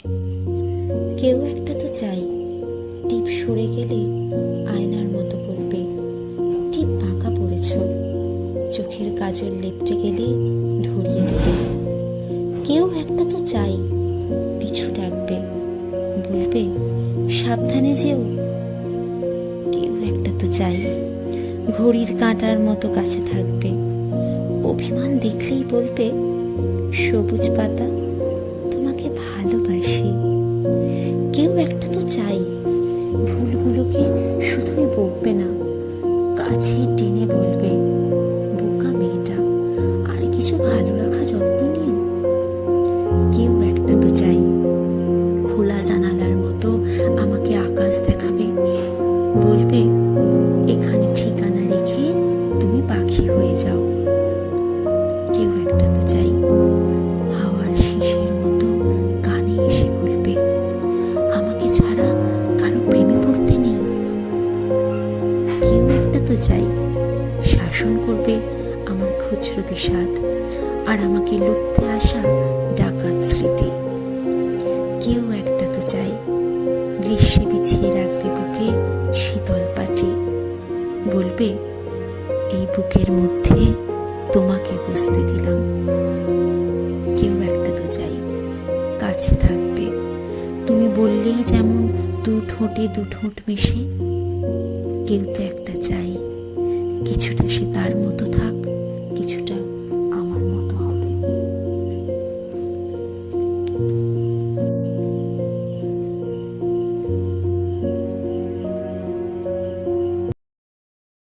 কেউ একটা তো চাই, টিপ সরে গেলে আয়নার মতো বলবে ঠিক পাকা পড়েছ, চোখের কাজল লেপটে গেলে ধরিয়ে দেবে। কেউ একটা তো চাই, পিছু ডাকবে, বলবে, সাবধানে যেও। কেউ একটা তো চাই, ঘড়ির কাঁটার মতো কাছে থাকবে। অভিমান দেখলেই বলবে, সবুজ পাতা তোমাকে ভালোবাসি। কেউ একটা তো চাই। ভুলগুলোকে শুধুই বকবে না, কাছে টেনে বলবে, বোকা মেয়েটা, আর কিছু ভালো রাখা যত্ন নিও। কেউ একটা তো চাই। খোলা জানালার মতো আমাকে আকাশ দেখাবে, বলবে, এখানে ঠিকানা রেখে তুমি পাখি হয়ে যাও। কেউ একটা তো চাই। চাই। শাসন করবে আমার খুচরো বিষাদ, আর আমাকে লুটতে আসা ডাকাত স্মৃতি। কেউ একটা তো চাই, গ্রীষ্মে বিছিয়ে রাখবে বুকে শীতল পাটি। বলবে, এই বুকের মধ্যে তোমাকে বসতে দিলাম। কেউ একটা তো চাই, কাছে থাকবে। তুমি বললেই যেমন দু ঠোঁটে দু ঠোঁট মিশে। কেউ তো চাই কিছুটা সে তার মতো